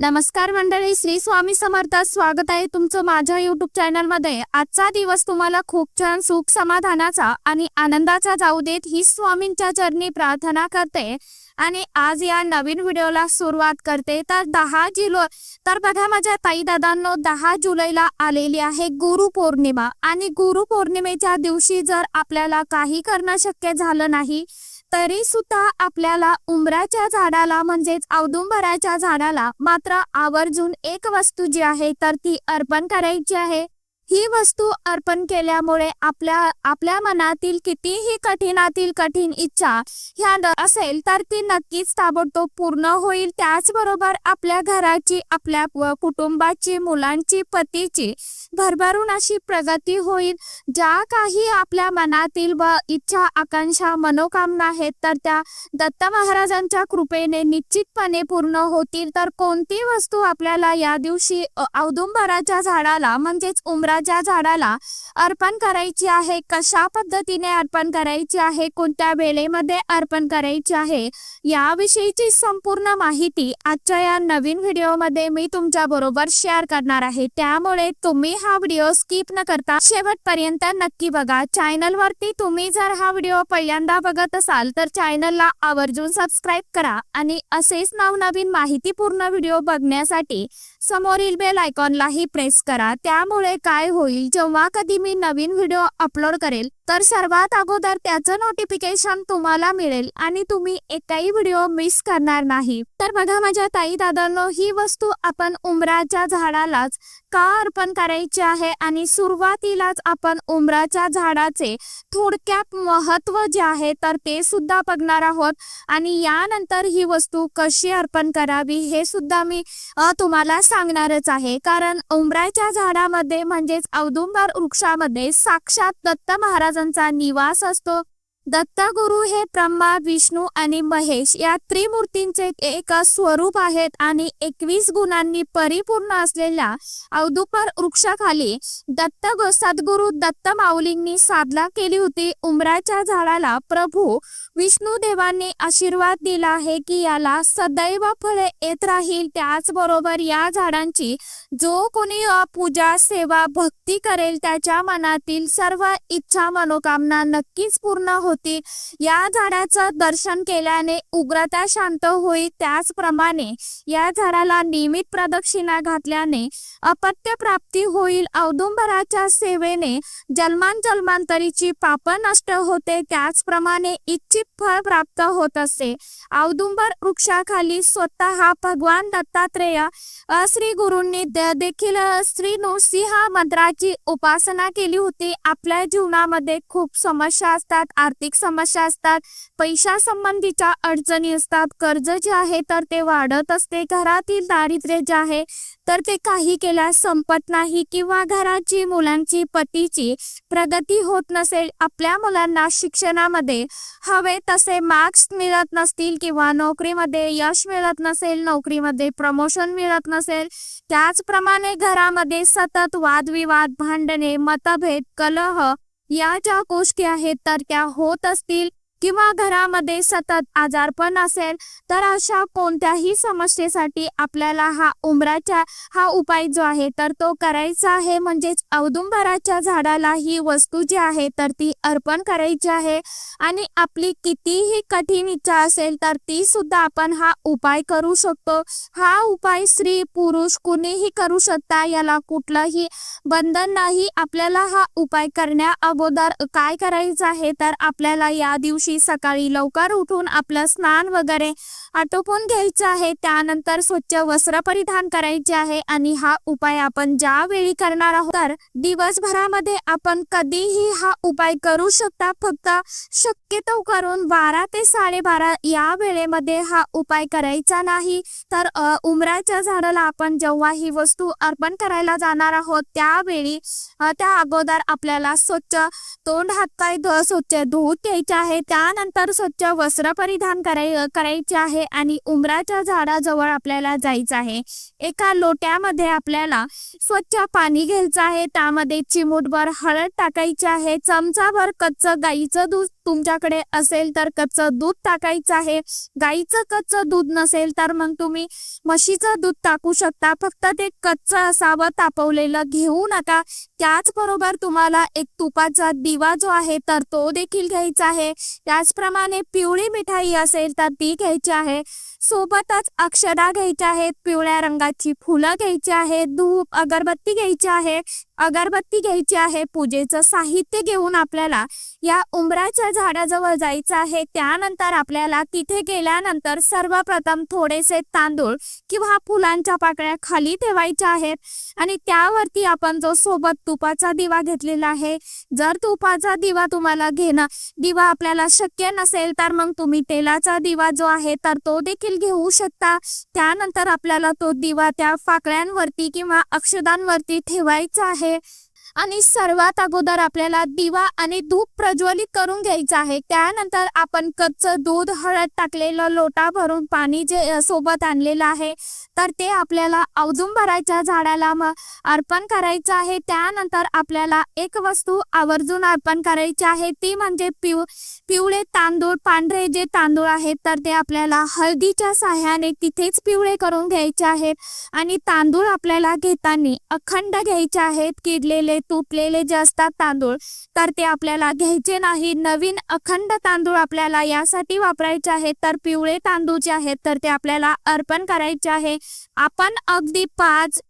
नमस्कार मंडळी श्री स्वामी समर्थ. स्वागत आहे तुमचं माझ्या युट्यूब चॅनलमध्ये आजचा दिवस तुम्हाला खूप छान सुख समाधानाचा आणि आनंदाचा जाऊ देत ही स्वामींच्या चरणी प्रार्थना करते. आणि आज या नवीन व्हिडिओला सुरुवात करते. तर दहा जुलै तर बघा माझ्या ताई दादांनो दहा जुलैला आलेली आहे गुरु पौर्णिमा. आणि गुरु पौर्णिमेच्या दिवशी जर आपल्याला काही करणं शक्य झालं नाही तरी सुद्धा आपल्याला उंबराच्या झाडाला म्हणजेच औदुंबराच्या झाडाला मात्र आवर्जून एक वस्तू जी आहे तर ती अर्पण करायची आहे. ही वस्तू अर्पण केल्यामुळे आपल्या आपल्या मनातील कितीही कठीणातील कठीण इच्छा ह्या असेल तर ती नक्कीच ताबडतोब पूर्ण होईल. त्याचबरोबर आपल्या घराची आपल्या कुटुंबाची मुलांची पतीची भरभरून अशी प्रगती होईल. ज्या काही आपल्या मनातील व इच्छा आकांक्षा मनोकामना आहेत तर त्या दत्त महाराजांच्या कृपेने निश्चितपणे पूर्ण होतील. तर कोणती वस्तू आपल्याला या दिवशी औदुंबराच्या झाडाला म्हणजेच उमरा उमराच्या झाडाला अर्पण करायची आहे. कशा पद्धतीने अर्पण करायची आहे? कोणत्या वेळेमध्ये अर्पण करायची आहे? याविषयीची संपूर्ण माहिती आजच्या या नवीन व्हिडिओमध्ये मी तुमच्या बरोबर शेअर करणार आहे. त्यामुळे तुम्ही हा व्हिडिओ स्किप न करता शेवटपर्यंत नक्की बघा. चॅनलवरती तुम्ही जर हा व्हिडिओ पहिल्यांदा बघत असाल तर चॅनलला आवर्जून सबस्क्राईब करा आणि असेच नवनवीन माहितीपूर्ण व्हिडिओ बघण्यासाठी समोरील बेल आयकॉनलाही प्रेस करा. त्यामुळे काय होईल जेव्हा कधी मी नवीन व्हिडिओ अपलोड करेल तर सर्वात अगोदर त्याचं नोटिफिकेशन तुम्हाला मिळेल आणि तुम्ही एकही व्हिडिओ मिस करणार नाही. तर बघा माझ्या ताई दादांनो ही वस्तू आपण उमराच्या झाडालाच का अर्पण करायची आहे आणि सुरुवातीलाच आपण उमराच्या झाडाचे थोडक्यात महत्त्व जे आहे तर ते सुद्धा बघणार आहोत. आणि यानंतर ही वस्तू कशी अर्पण करावी हे सुद्धा मी तुम्हाला सांगणारच आहे. कारण उमराच्या झाडामध्ये म्हणजेच औदुंबर वृक्षामध्ये साक्षात दत्त महाराज महाराजांचा निवास असतो. दत्तगुरु हे ब्रह्मा विष्णू आणि महेश या त्रिमूर्तींचे एक स्वरूप आहेत आणि एकवीस गुणांनी परिपूर्ण असलेल्या अवधुपर वृक्षाखाली दत्त सद्गुरु दत्त माऊलींनी साधना केली होती. उमराच्या झाडाला प्रभू विष्णू देवांनी आशीर्वाद दिला आहे की याला सदैव फळे येत राहील. त्याचबरोबर या झाडांची जो कोणी पूजा सेवा भक्ती करेल त्याच्या मनातील सर्व इच्छा मनोकामना नक्कीच पूर्ण होती. या झाडाचं दर्शन केल्याने उग्रता शांत होईल त्याचप्रमाणे या झाडाला नियमित प्रदक्षिणा घातल्याने अपत्य प्राप्ती होईल. औदुंबराच्या सेवेने जन्मांजन्मांतरीची पाप नष्ट होते. त्याचप्रमाणे इच्छित फळ प्राप्त होत असते औदुंबर वृक्षाखाली स्वतः भगवान दत्तात्रेय श्री गुरूंनी देखील श्री नृसिंह मंत्राची उपासना केली होती. आपल्या जीवनामध्ये खूप समस्या असतात. आर्थिक समस्या असतात पैशा संबंधीच्या अडचणी असतात कर्ज जे आहे तर ते वाढत असते घरातील दारिद्र्य जे आहे तर ते काही केल्यास संपत नाही किंवा घराची मुलांची पतीची प्रगती होत नसेल आपल्या मुलांना शिक्षणामध्ये हवे तसे मार्क्स मिळत नसतील किंवा नोकरीमध्ये यश मिळत नसेल नोकरीमध्ये प्रमोशन मिळत नसेल त्याचप्रमाणे घरामध्ये सतत वादविवाद भांडणे मतभेद कलह या ज्या गोष्टी आहेत तर त्या होत असतील. किंवा घरामध्ये सतत आजारपण असेल तर अशा कोणत्याही समस्येसाठी आपल्याला हा उमराच्या हा उपाय जो आहे तर तो करायचा आहे. म्हणजेच औदुंबराच्या झाडाला ही वस्तू जी आहे तर ती अर्पण करायची आहे. आणि आपली कितीही कठीण इच्छा असेल तर ती सुद्धा आपण हा उपाय करू शकतो. हा उपाय स्त्री पुरुष कुणीही करू शकता याला कुठलंही बंधन नाही. आपल्याला हा उपाय करण्या अगोदर काय करायचं आहे तर आपल्याला या दिवशी सकाळी लवकर उठून आपलं स्नान वगैरे आटोपून घ्यायचं आहे. त्यानंतर स्वच्छ वस्त्र परिधान करायचे आहे आणि हा उपाय आपण ज्या वेळी करणार आहोत तर दिवसभरामध्ये आपण कधीही हा उपाय करू शकता. फक्त शक्यतो करून बारा ते साडेबारा या वेळेमध्ये हा उपाय करायचा नाही. तर उमराच्या झाडाला आपण जेव्हा ही वस्तू अर्पण करायला जाणार आहोत त्यावेळी त्या अगोदर आपल्याला स्वच्छ तोंड हात काय स्वच्छ धुवून घ्यायचे आहे. त्या त्यानंतर स्वच्छ वस्त्र परिधान कराय करायचे आहे आणि उंबराच्या झाडाजवळ आपल्याला जायचं आहे. एका लोट्यामध्ये आपल्याला स्वच्छ पाणी घ्यायचं आहे. त्यामध्ये चिमूटभर हळद टाकायची आहे. चमचाभर कच्चं गाईचं दूध तुमच्याकडे असेल तर कच्चं दूध टाकायचं आहे. गाईचं कच्चं दूध नसेल तर मग तुम्ही म्हशीचं दूध टाकू शकता. फक्त ते कच्चं असावं तापवलेलं घेऊ नका. त्याचबरोबर तुम्हाला एक तुपाचा दिवा जो आहे तर तो देखील घ्यायचा आहे. त्याचप्रमाणे पिवळी मिठाई असेल तर ती घ्यायची आहे. सोबतच अक्षदा घ्यायच्या आहेत पिवळ्या रंगाची फुलं घ्यायची आहेत धूप अगरबत्ती घ्यायची आहे. अगरबत्ती घ्यायची आहे पूजेचं साहित्य घेऊन आपल्याला या उंबराच्या झाडाजवळ जायचं आहे. त्यानंतर आपल्याला तिथे गेल्यानंतर सर्वप्रथम थोडेसे तांदूळ किंवा फुलांच्या पाकळ्या खाली ठेवायच्या आहेत. आणि त्यावरती आपण जो सोबत तुपाचा दिवा घेतलेला आहे जर तुपाचा दिवा तुम्हाला घेणं दिवा आपल्याला शक्य नसेल तर मग तुम्ही तेलाचा दिवा जो आहे तर तो देखील घेऊ शकता. त्यानंतर आपल्याला तो दिवा त्या पाकळ्यांवरती किंवा अक्षदांवरती ठेवायचा आहे. で आणि सर्वात अगोदर आपल्याला दिवा आणि धूप प्रज्वलित करून घ्यायचं आहे. त्यानंतर आपण कच्चं दूध हळद टाकलेलं लोटा भरून पाणी जे सोबत आणलेलं आहे तर ते आपल्याला औदुंबराच्या झाडाला मग अर्पण करायचं आहे. त्यानंतर आपल्याला एक वस्तू आवर्जून अर्पण करायची आहे. ती म्हणजे पिव पिवळे तांदूळ पांढरे जे तांदूळ आहेत तर ते आपल्याला हळदीच्या साह्याने तिथेच पिवळे करून घ्यायचे आहेत. आणि तांदूळ आपल्याला घेताना अखंड घ्यायचे आहेत. किडलेले तुटलेले जे असतात तांदूळ तर ते आपल्याला घ्यायचे नाही. नवीन अखंड तांदूळ आपल्याला यासाठी वापरायचे आहेत तर पिवळे तांदूळ जे आहेत तर ते आपल्याला अर्पण करायचे आहे. आपण अगदी पाच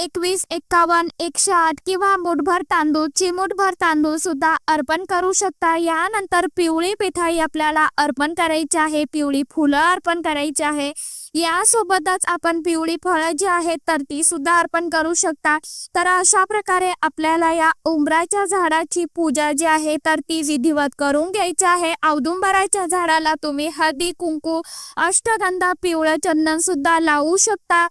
एकवीस एक्कावन्न एकशे आठ किंवा मुठभर तांदूळ चिमूटभर तांदूळ सुद्धा अर्पण करू शकता. यानंतर पिवळी पिठाई आपल्याला अर्पण करायची आहे. पिवळी फुलं अर्पण करायची आहे. यासोबतच आपण पिवळी फळं जी आहेत तर ती सुद्धा अर्पण करू शकता. तर अशा प्रकारे आपल्याला या उंबराच्या झाडाची पूजा जी आहे तर ती विधिवत करून घ्यायची आहे. औदुंबराच्या झाडाला तुम्ही हळदी कुंकू अष्टगंधा पिवळं चंदन सुद्धा लावू शकता.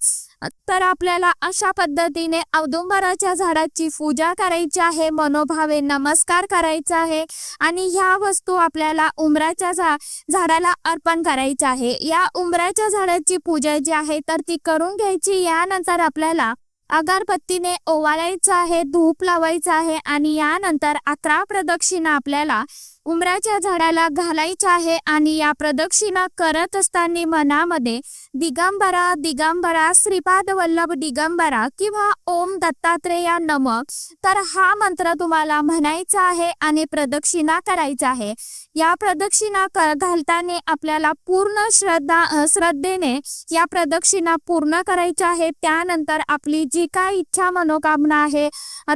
तर आपल्याला अशा पद्धतीने औदुंबराच्या झाडाची पूजा करायची आहे मनोभावे नमस्कार करायचा आहे आणि ह्या वस्तू आपल्याला उंबराच्या झा झाडाला अर्पण करायचं आहे. या उंबराच्या झाडाची पूजा जी आहे तर ती करून घ्यायची. यानंतर आपल्याला अगरबत्तीने ओवाळायचं आहे धूप लावायचं आहे आणि यानंतर अकरा प्रदक्षिणा आपल्याला उमराच्या झाडाला घालायच्या आहे आणि या प्रदक्षिणा करत असताना मनामध्ये दिगंबरा दिगंबरा श्रीपाद वल्लभ दिगंबरा किंवा ओम दत्तात्रेया नमक तर हा मंत्र तुम्हाला म्हणायचा आहे आणि प्रदक्षिणा करायचा आहे. या प्रदक्षिणा घालताना आपल्याला पूर्ण श्रद्धा श्रद्धेने या प्रदक्षिणा पूर्ण करायच्या आहे त्यानंतर आपली जी काय इच्छा मनोकामना आहे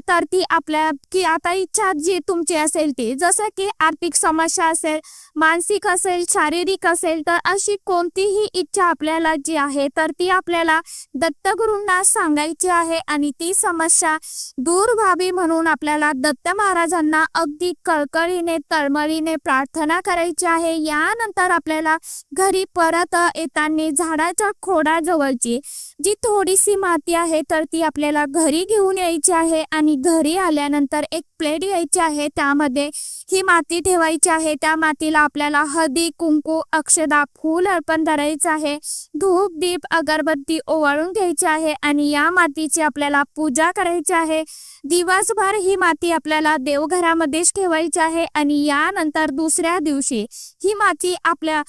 तर ती आपल्या की आता इच्छा जी तुमची असेल ती जसं की आर्थिक समस्या असेल मानसिक असेल शारीरिक असेल तर अशी कोणतीही इच्छा आपल्याला जी आहे तर ती आपल्याला दत्तगुरूंना सांगायची आहे आणि ती समस्या दूर व्हावी म्हणून आपल्याला दत्त महाराजांना अगदी कळकळीने तळमळीने प्रार्थना प्रार्थना करायची आहे. यानंतर आपल्याला घरी परत येताना झाडाच्या खोडाजवळची जी थोडीशी माती आहे तर ती आपल्याला घरी घेऊन यायची आहे आणि घरी आल्यानंतर एक प्लेट घ्यायची आहे. त्यामध्ये ही माती ठेवायची आहे. त्या मातीला आपल्याला हळदी कुंकू अक्षदा फूल अर्पण करायचं आहे. धूप दीप अगरबत्ती ओवाळून घ्यायची आहे आणि या मातीची आपल्याला पूजा करायची आहे. दिवसभर ही माती आपल्याला देवघरामध्येच ठेवायची आहे आणि यानंतर दुसऱ्या दिवशी ही माती आपल्या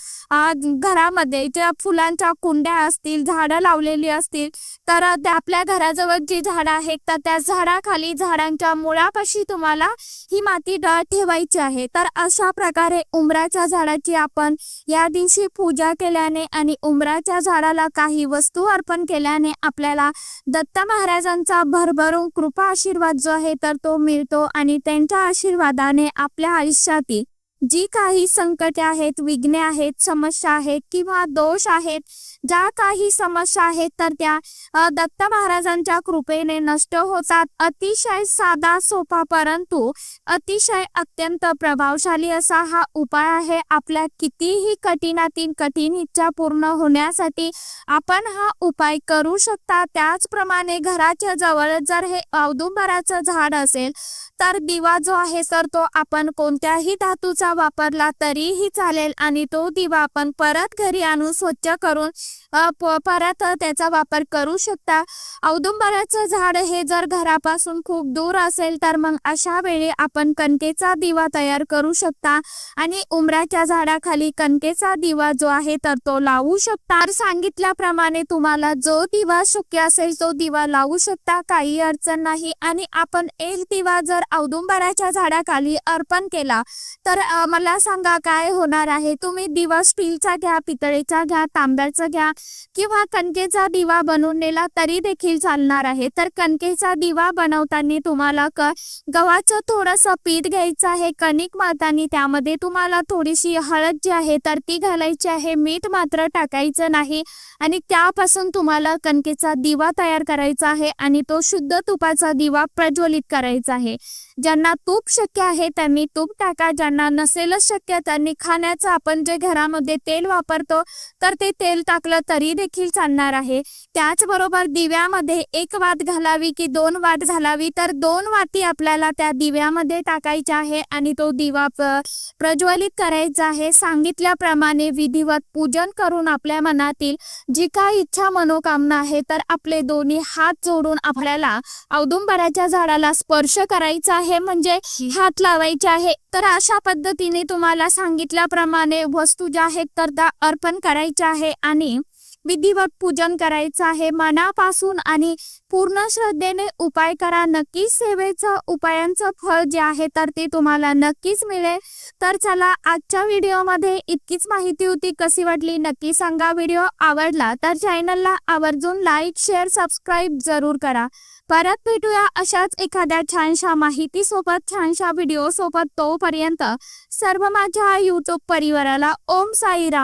घरामध्ये ज्या फुलांच्या कुंड्या असतील झाडं लावलेली असतील तर त्या आपल्या घराजवळ जी झाडं आहेत तर त्या झाडाखाली झाडांच्या मुळापाशी तुम्हाला ही माती ड ठेवायची आहे. तर अशा प्रकारे उंबराच्या झाडाची आपण या दिवशी पूजा केल्याने आणि उंबराच्या झाडाला काही वस्तू अर्पण केल्याने आपल्याला दत्त महाराजांचा भरभरून कृपा आशीर्वाद जो आहे तर तो मिळतो आणि त्यांच्या आशीर्वादाने आपल्या आयुष्यातील जी काही संकटे आहेत विघ्ने आहेत समस्या आहेत किंवा दोष आहेत ज्या काही समस्या आहेत तर त्या दत्त महाराजांच्या कृपेने नष्ट होतात. अतिशय साधा सोपा परंतु अतिशय अत्यंत प्रभावशाली असा हा उपाय आहे. आपल्या कितीही कठीणातील कठीण इच्छा पूर्ण होण्यासाठी आपण हा उपाय करू शकता. त्याचप्रमाणे घराच्या जवळ जर हे औदुंबराचं झाड असेल तर दिवा जो आहे तर तो आपण कोणत्याही धातूचा वापरला तरीही चालेल आणि तो दिवा आपण परत घरी आणून स्वच्छ करून परत त्याचा वापर करू शकता. औदुंबराचं झाड हे जर घरापासून खूप दूर असेल तर मग अशा वेळी आपण कणकेचा दिवा तयार करू शकता आणि उमराच्या झाडाखाली कणकेचा दिवा जो आहे तर तो लावू शकता. तर सांगितल्याप्रमाणे तुम्हाला जो दिवा शक्य असेल तो दिवा लावू शकता काही अडचण नाही. आणि आपण एक दिवा जर औदुंबराच्या झाडाखाली अर्पण केला. तर मला सांगा काय होणार आहे? तुम्ही दिवा स्टीलचा घ्या पितळेचा घ्या तांब्याचा घ्या किंवा कणकेचा दिवा बनवून नेला तरी देखील चालणार आहे. तर कणकेचा दिवा बनवताना तुम्हाला क गव्हाचं थोडंसं पीठ घ्यायचं आहे कणिक मातानी त्यामध्ये तुम्हाला थोडीशी हळद जी आहे तर ती घालायची आहे. मीठ मात्र टाकायचं नाही आणि त्यापासून तुम्हाला कणकेचा दिवा तयार करायचा आहे आणि तो शुद्ध तुपाचा दिवा प्रज्वलित करायचा आहे. ज्यांना तूप शक्य आहे त्यांनी तूप टाका ज्यांना नसेलच शक्य त्यांनी खाण्याचं आपण जे घरामध्ये तेल वापरतो तर ते तेल टाकलं तरी देखील चालणार आहे. त्याचबरोबर दिव्यामध्ये एक वात घालावी की दोन वात घालावी तर दोन वाती आपल्याला त्या दिव्यामध्ये टाकायच्या आहे आणि तो दिवा प्रज्वलित करायचा आहे. सांगितल्याप्रमाणे विधिवत पूजन करून आपल्या मनातील जी काय इच्छा मनोकामना आहे तर आपले दोन्ही हात जोडून आपल्याला औदुंबराच्या झाडाला स्पर्श करायचा आहे म्हणजे हात लावायचे आहे. तर अशा पद्धतीने तुम्हाला सांगितल्याप्रमाणे वस्तू ज्या आहेत तर त्या अर्पण करायच्या आहे आणि विधिवत पूजन करायचं आहे मनापासून आणि पूर्ण श्रद्धेने उपाय करा. नक्कीच सेवेचं उपायांचं फळ जे आहे तर ते तुम्हाला नक्कीच मिळेल. तर चला आजच्या व्हिडिओमध्ये इतकीच माहिती होती. कशी वाटली नक्की सांगा. व्हिडिओ आवडला तर चॅनलला आवर्जून लाईक शेअर सबस्क्राईब जरूर करा. परत भेटूया अशाच एखाद्या छानशा माहिती सोबत छानशा व्हिडिओ सोबत तोपर्यंत सर्व माझ्या युट्यूब परिवाराला ओम साईराम